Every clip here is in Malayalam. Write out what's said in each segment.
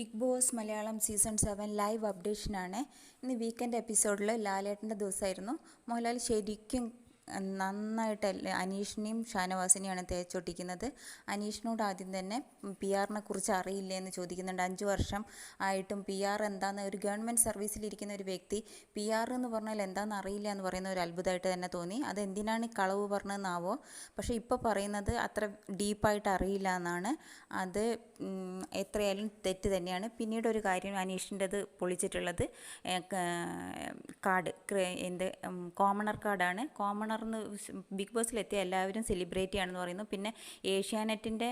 Bigg Boss Malayalam season seven live അപ്ഡേഷനാണ്. ഇന്ന് വീക്കെൻഡ് എപ്പിസോഡിൽ ലാലേട്ടന്റെ ദിവസമായിരുന്നു. മോഹൻലാൽ ശരിക്കും നന്നായിട്ട് അനീഷിനെയും ഷാനവാസിനെയാണ് തേച്ചൊട്ടിക്കുന്നത്. അനീഷിനോട് ആദ്യം തന്നെ പി ആറിനെ കുറിച്ച് അറിയില്ലേ എന്ന് ചോദിക്കുന്നുണ്ട്. അഞ്ച് വർഷം ആയിട്ടും പി ആർ എന്താണെന്ന് ഒരു ഗവൺമെന്റ് സർവീസിലിരിക്കുന്ന ഒരു വ്യക്തി പി ആർ എന്ന് പറഞ്ഞാൽ എന്താണെന്ന് അറിയില്ല എന്ന് പറയുന്ന ഒരു അത്ഭുതമായിട്ട് തന്നെ തോന്നി. അത് എന്തിനാണ് ഈ കളവ് പറഞ്ഞതെന്നാവോ? പക്ഷേ ഇപ്പോൾ പറയുന്നത് അത്ര ഡീപ്പായിട്ട് അറിയില്ല എന്നാണ്. അത് എത്രയായാലും തെറ്റ് തന്നെയാണ്. പിന്നീട് ഒരു കാര്യം അനീഷിന്റെത് പൊളിച്ചിട്ടുള്ളത് കാർഡ് എന്ത് കോമണർ കാർഡാണ് കോമണർ എന്ന് ബിഗ് ബോസിലെത്തിയ എല്ലാവരും സെലിബ്രേറ്റ് ചെയ്യണമെന്ന് പറയുന്നു. പിന്നെ ഏഷ്യാനെറ്റിന്റെ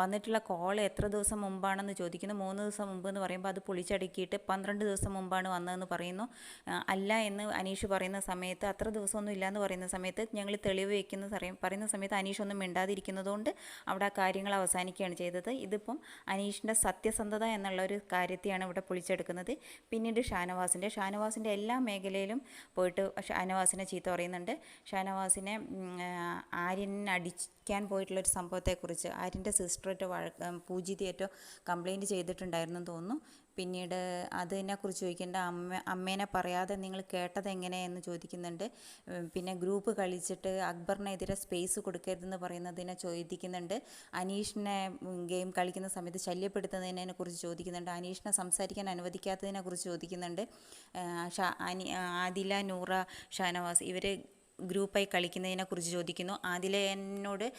വന്നിട്ടുള്ള കോൾ എത്ര ദിവസം മുമ്പാണെന്ന് ചോദിക്കുന്നു. മൂന്ന് ദിവസം മുമ്പ് എന്ന് പറയുമ്പോൾ അത് പൊളിച്ചടുക്കിയിട്ട് പന്ത്രണ്ട് ദിവസം മുമ്പാണ് വന്നതെന്ന് പറയുന്നു. അല്ല എന്ന് അനീഷ് പറയുന്ന സമയത്ത് അത്ര ദിവസമൊന്നും ഇല്ല എന്ന് പറയുന്ന സമയത്ത് ഞങ്ങൾ തെളിവ് വയ്ക്കുന്ന പറയുന്ന സമയത്ത് അനീഷ് ഒന്നും മിണ്ടാതിരിക്കുന്നതുകൊണ്ട് അവിടെ ആ കാര്യങ്ങൾ അവസാനിക്കുകയാണ് ചെയ്തത്. ഇതിപ്പം അനീഷിന്റെ സത്യസന്ധത എന്നുള്ള ഒരു കാര്യത്തെയാണ് ഇവിടെ പൊളിച്ചെടുക്കുന്നത്. പിന്നീട് ഷാനവാസിന്റെ ഷാനവാസിന്റെ എല്ലാ മേഖലയിലും പോയിട്ട് ഷാനവാസിനെ ചീത്ത പറയുന്നുണ്ട്. ഷാനവാസിനെ ആര്യനടിക്കാൻ ആ, ആര്യനെ അടിക്കാൻ പോയിട്ടുള്ള ഒരു സംഭവത്തെക്കുറിച്ച് ആര്യന്റെ സിസ്റ്ററേറ്റോ വഴ പൂജിതയേറ്റോ കംപ്ലയിന്റ് ചെയ്തിട്ടുണ്ടായിരുന്നു തോന്നുന്നു. പിന്നീട് അതിനെക്കുറിച്ച് ചോദിക്കേണ്ട അമ്മ അമ്മേനെ പറയാതെ നിങ്ങൾ കേട്ടത് എങ്ങനെയെന്ന് ചോദിക്കുന്നുണ്ട്. പിന്നെ ഗ്രൂപ്പ് കളിച്ചിട്ട് അക്ബറിനെതിരെ സ്പേസ് കൊടുക്കരുതെന്ന് പറയുന്നതിനെ ചോദിക്കുന്നുണ്ട്. അനീഷിനെ ഗെയിം കളിക്കുന്ന സമയത്ത് ശല്യപ്പെടുത്തുന്നതിനെ കുറിച്ച് ചോദിക്കുന്നുണ്ട്. അനീഷിനെ സംസാരിക്കാൻ അനുവദിക്കാത്തതിനെ കുറിച്ച് ചോദിക്കുന്നുണ്ട് ആദില നൂറ ഷാനവാസ് ഇവർ ഗ്രൂപ്പായി കളിക്കുന്നതിനെ കുറിച്ച് ചോദിക്കുന്നു. ആദിലയനോട് എന്നോട്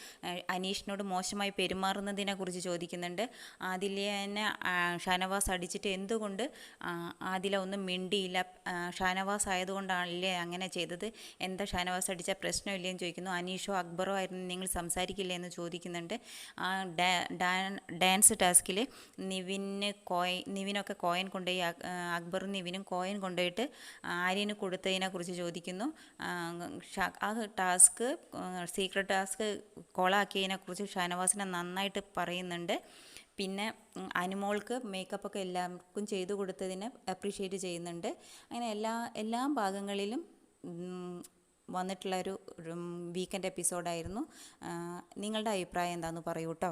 അനീഷിനോട് മോശമായി പെരുമാറുന്നതിനെക്കുറിച്ച് ചോദിക്കുന്നുണ്ട്. ആദിലയനെ ഷാനവാസ് അടിച്ചിട്ട് എന്തുകൊണ്ട് ആദില ഒന്നും മിണ്ടിയില്ല. ഷാനവാസ് ആയതുകൊണ്ടാണല്ലേ അങ്ങനെ ചെയ്തത്? എന്താ ഷാനവാസ് അടിച്ച പ്രശ്നമില്ലേ എന്ന് ചോദിക്കുന്നു. അനീഷോ അക്ബറോ ആയിരുന്നു നിങ്ങൾ സംസാരിക്കില്ല എന്ന് ചോദിക്കുന്നുണ്ട്. ആ ഡാൻ- ഡാൻസ് ടാസ്കിൽ നിവിന് കോയിൻ നിവിനൊക്കെ കോയിൻ കൊണ്ടുപോയി അക്ബറും നിവിനും കോയിൻ കൊണ്ടുപോയിട്ട് ആര്യന് കൊടുത്തതിനെക്കുറിച്ച് ചോദിക്കുന്നു. ആ, ടാസ്ക് സീക്രട്ട് ടാസ്ക് കോളാക്കിയതിനെ കുറിച്ച് ഷാനവാസിനെ നന്നായിട്ട് പറയുന്നുണ്ട്. പിന്നെ അനുമോൾക്ക് മേക്കപ്പ് ഒക്കെ എല്ലാവർക്കും ചെയ്തു കൊടുത്തതിനെ അപ്രീഷിയേറ്റ് ചെയ്യുന്നുണ്ട്. അങ്ങനെ എല്ലാ എല്ലാ ഭാഗങ്ങളിലും വന്നിട്ടുള്ള ഒരു വീക്കെൻഡ് എപ്പിസോഡായിരുന്നു നിങ്ങളുടെ അഭിപ്രായം എന്താണെന്ന് പറയൂ കേട്ടോ